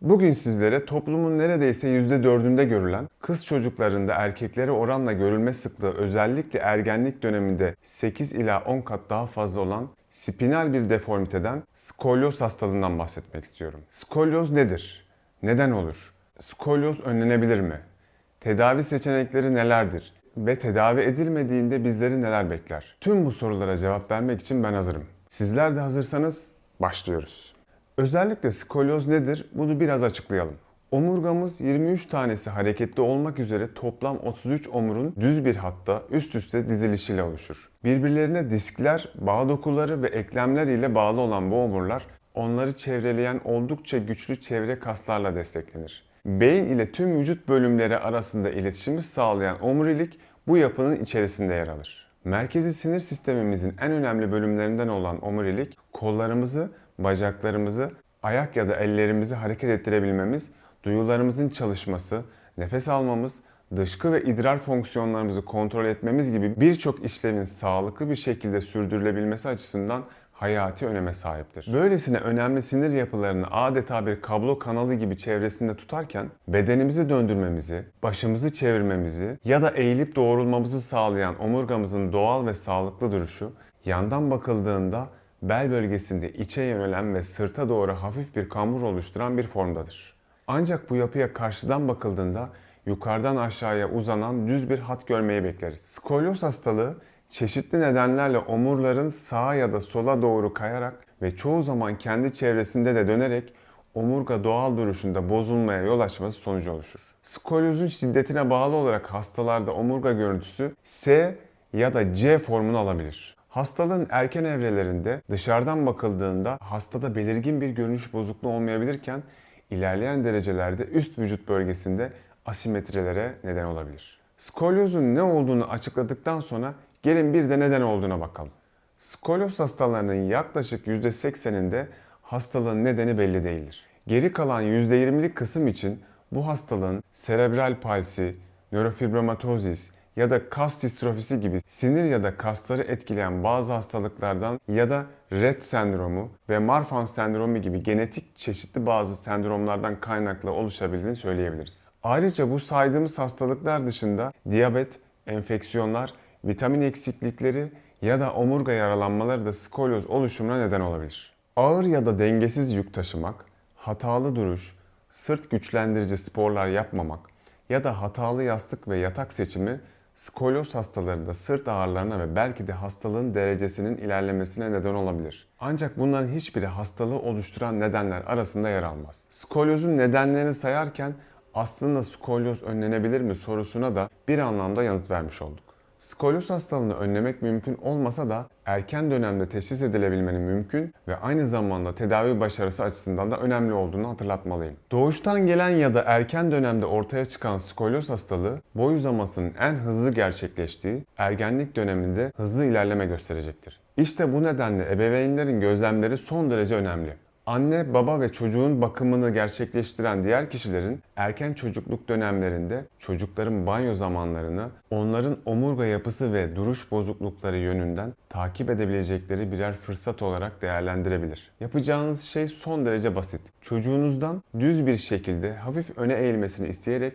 Bugün sizlere toplumun neredeyse %4'ünde görülen kız çocuklarında erkeklere oranla görülme sıklığı özellikle ergenlik döneminde 8 ila 10 kat daha fazla olan spinal bir deformiteden skolyoz hastalığından bahsetmek istiyorum. Skolyoz nedir? Neden olur? Skolyoz önlenebilir mi? Tedavi seçenekleri nelerdir? Ve tedavi edilmediğinde bizleri neler bekler? Tüm bu sorulara cevap vermek için ben hazırım. Sizler de hazırsanız başlıyoruz. Özellikle skolyoz nedir? Bunu biraz açıklayalım. Omurgamız 23 tanesi hareketli olmak üzere toplam 33 omurun düz bir hatta üst üste dizilişiyle oluşur. Birbirlerine diskler, bağ dokuları ve eklemler ile bağlı olan bu omurlar onları çevreleyen oldukça güçlü çevre kaslarla desteklenir. Beyin ile tüm vücut bölümleri arasında iletişimi sağlayan omurilik bu yapının içerisinde yer alır. Merkezi sinir sistemimizin en önemli bölümlerinden olan omurilik, kollarımızı, bacaklarımızı, ayak ya da ellerimizi hareket ettirebilmemiz, duyularımızın çalışması, nefes almamız, dışkı ve idrar fonksiyonlarımızı kontrol etmemiz gibi birçok işlevin sağlıklı bir şekilde sürdürülebilmesi açısından hayati öneme sahiptir. Böylesine önemli sinir yapılarını adeta bir kablo kanalı gibi çevresinde tutarken bedenimizi döndürmemizi, başımızı çevirmemizi ya da eğilip doğrulmamızı sağlayan omurgamızın doğal ve sağlıklı duruşu yandan bakıldığında bel bölgesinde içe yönelen ve sırta doğru hafif bir kambur oluşturan bir formdadır. Ancak bu yapıya karşıdan bakıldığında yukarıdan aşağıya uzanan düz bir hat görmeyi bekleriz. Skolyoz hastalığı çeşitli nedenlerle omurların sağa ya da sola doğru kayarak ve çoğu zaman kendi çevresinde de dönerek omurga doğal duruşunda bozulmaya yol açması sonucu oluşur. Skolyozun şiddetine bağlı olarak hastalarda omurga görüntüsü S ya da C formunu alabilir. Hastalığın erken evrelerinde dışarıdan bakıldığında hastada belirgin bir görünüş bozukluğu olmayabilirken ilerleyen derecelerde üst vücut bölgesinde asimetrilere neden olabilir. Skolyozun ne olduğunu açıkladıktan sonra gelin bir de neden olduğuna bakalım. Skolyoz hastalarının yaklaşık %80'inde hastalığın nedeni belli değildir. Geri kalan %20'lik kısım için bu hastalığın serebral palsi, nörofibromatozis ya da kas distrofisi gibi sinir ya da kasları etkileyen bazı hastalıklardan ya da Rett sendromu ve Marfan sendromu gibi genetik çeşitli bazı sendromlardan kaynaklı oluşabildiğini söyleyebiliriz. Ayrıca bu saydığımız hastalıklar dışında diyabet, enfeksiyonlar, vitamin eksiklikleri ya da omurga yaralanmaları da skolyoz oluşumuna neden olabilir. Ağır ya da dengesiz yük taşımak, hatalı duruş, sırt güçlendirici sporlar yapmamak ya da hatalı yastık ve yatak seçimi skolyoz hastalarında sırt ağrılarına ve belki de hastalığın derecesinin ilerlemesine neden olabilir. Ancak bunların hiçbiri hastalığı oluşturan nedenler arasında yer almaz. Skolyozun nedenlerini sayarken aslında skolyoz önlenebilir mi sorusuna da bir anlamda yanıt vermiş olduk. Skolyoz hastalığını önlemek mümkün olmasa da erken dönemde teşhis edilebilmenin mümkün ve aynı zamanda tedavi başarısı açısından da önemli olduğunu hatırlatmalıyım. Doğuştan gelen ya da erken dönemde ortaya çıkan skolyoz hastalığı boy uzamasının en hızlı gerçekleştiği ergenlik döneminde hızlı ilerleme gösterecektir. İşte bu nedenle ebeveynlerin gözlemleri son derece önemli. Anne, baba ve çocuğun bakımını gerçekleştiren diğer kişilerin erken çocukluk dönemlerinde çocukların banyo zamanlarını onların omurga yapısı ve duruş bozuklukları yönünden takip edebilecekleri birer fırsat olarak değerlendirebilir. Yapacağınız şey son derece basit. Çocuğunuzdan düz bir şekilde hafif öne eğilmesini isteyerek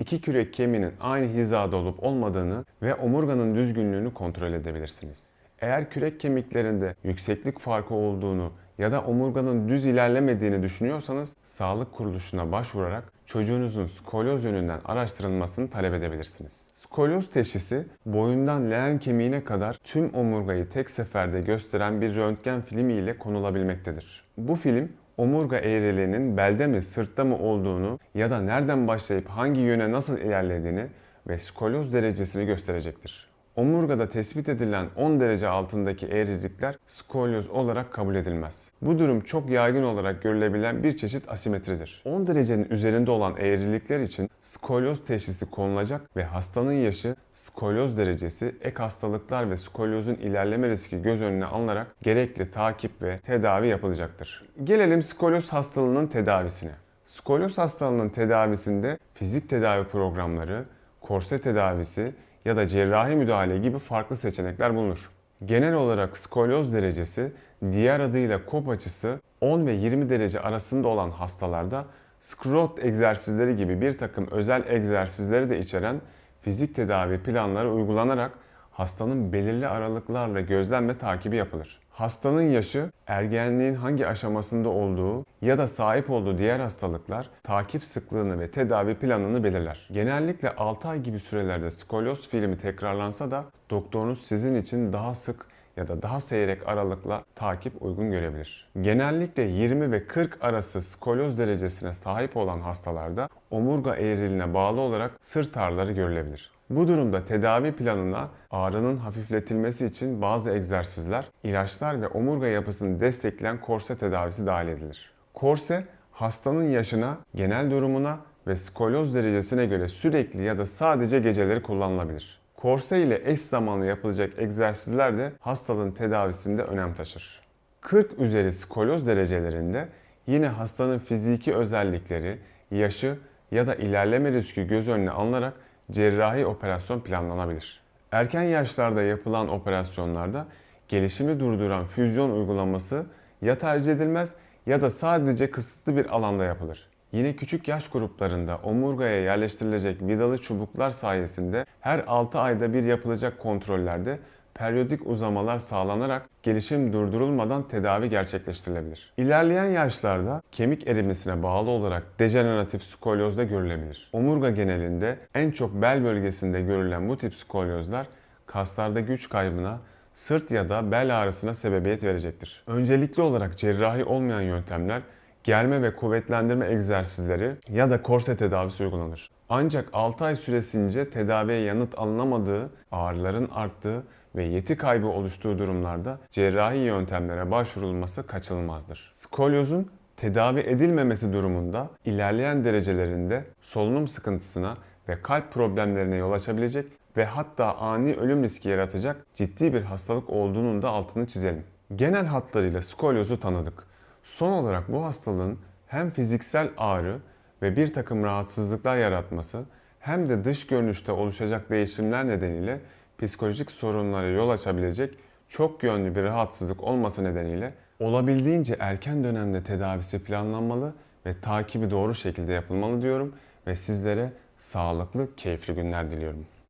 iki kürek kemiğinin aynı hizada olup olmadığını ve omurganın düzgünlüğünü kontrol edebilirsiniz. Eğer kürek kemiklerinde yükseklik farkı olduğunu ya da omurganın düz ilerlemediğini düşünüyorsanız sağlık kuruluşuna başvurarak çocuğunuzun skolyoz yönünden araştırılmasını talep edebilirsiniz. Skolyoz teşhisi boyundan leğen kemiğine kadar tüm omurgayı tek seferde gösteren bir röntgen filmi ile konulabilmektedir. Bu film omurga eğriliğinin belde mi sırtta mı olduğunu ya da nereden başlayıp hangi yöne nasıl ilerlediğini ve skolyoz derecesini gösterecektir. Omurgada tespit edilen 10 derece altındaki eğrilikler skolyoz olarak kabul edilmez. Bu durum çok yaygın olarak görülebilen bir çeşit asimetridir. 10 derecenin üzerinde olan eğrilikler için skolyoz teşhisi konulacak ve hastanın yaşı, skolyoz derecesi, ek hastalıklar ve skolyozun ilerleme riski göz önüne alınarak gerekli takip ve tedavi yapılacaktır. Gelelim skolyoz hastalığının tedavisine. Skolyoz hastalığının tedavisinde fizik tedavi programları, korse tedavisi, ya da cerrahi müdahale gibi farklı seçenekler bulunur. Genel olarak skolyoz derecesi diğer adıyla kop açısı 10 ve 20 derece arasında olan hastalarda Scrot egzersizleri gibi bir takım özel egzersizleri de içeren fizik tedavi planları uygulanarak hastanın belirli aralıklarla gözlem ve takibi yapılır. Hastanın yaşı, ergenliğin hangi aşamasında olduğu ya da sahip olduğu diğer hastalıklar takip sıklığını ve tedavi planını belirler. Genellikle 6 ay gibi sürelerde skolyoz filmi tekrarlansa da doktorunuz sizin için daha sık ya da daha seyrek aralıkla takip uygun görebilir. Genellikle 20 ve 40 arası skolyoz derecesine sahip olan hastalarda omurga eğriliğine bağlı olarak sırt ağrıları görülebilir. Bu durumda tedavi planına ağrının hafifletilmesi için bazı egzersizler, ilaçlar ve omurga yapısını destekleyen korse tedavisi dahil edilir. Korse, hastanın yaşına, genel durumuna ve skolyoz derecesine göre sürekli ya da sadece geceleri kullanılabilir. Korse ile eş zamanlı yapılacak egzersizler de hastalığın tedavisinde önem taşır. 40 üzeri skolyoz derecelerinde yine hastanın fiziki özellikleri, yaşı ya da ilerleme riski göz önüne alınarak cerrahi operasyon planlanabilir. Erken yaşlarda yapılan operasyonlarda gelişimi durduran füzyon uygulaması ya tercih edilmez ya da sadece kısıtlı bir alanda yapılır. Yine küçük yaş gruplarında omurgaya yerleştirilecek vidalı çubuklar sayesinde her 6 ayda bir yapılacak kontrollerde periyodik uzamalar sağlanarak gelişim durdurulmadan tedavi gerçekleştirilebilir. İlerleyen yaşlarda kemik erimesine bağlı olarak dejeneratif skolyozda görülebilir. Omurga genelinde en çok bel bölgesinde görülen bu tip skolyozlar kaslarda güç kaybına, sırt ya da bel ağrısına sebebiyet verecektir. Öncelikli olarak cerrahi olmayan yöntemler germe ve kuvvetlendirme egzersizleri ya da korse tedavisi uygulanır. Ancak 6 ay süresince tedaviye yanıt alınamadığı, ağrıların arttığı ve yeti kaybı oluştuğu durumlarda cerrahi yöntemlere başvurulması kaçınılmazdır. Skolyozun tedavi edilmemesi durumunda ilerleyen derecelerinde solunum sıkıntısına ve kalp problemlerine yol açabilecek ve hatta ani ölüm riski yaratacak ciddi bir hastalık olduğunun da altını çizelim. Genel hatlarıyla skolyozu tanıdık. Son olarak bu hastalığın hem fiziksel ağrı ve bir takım rahatsızlıklar yaratması hem de dış görünüşte oluşacak değişimler nedeniyle psikolojik sorunlara yol açabilecek çok yönlü bir rahatsızlık olması nedeniyle olabildiğince erken dönemde tedavisi planlanmalı ve takibi doğru şekilde yapılmalı diyorum ve sizlere sağlıklı, keyifli günler diliyorum.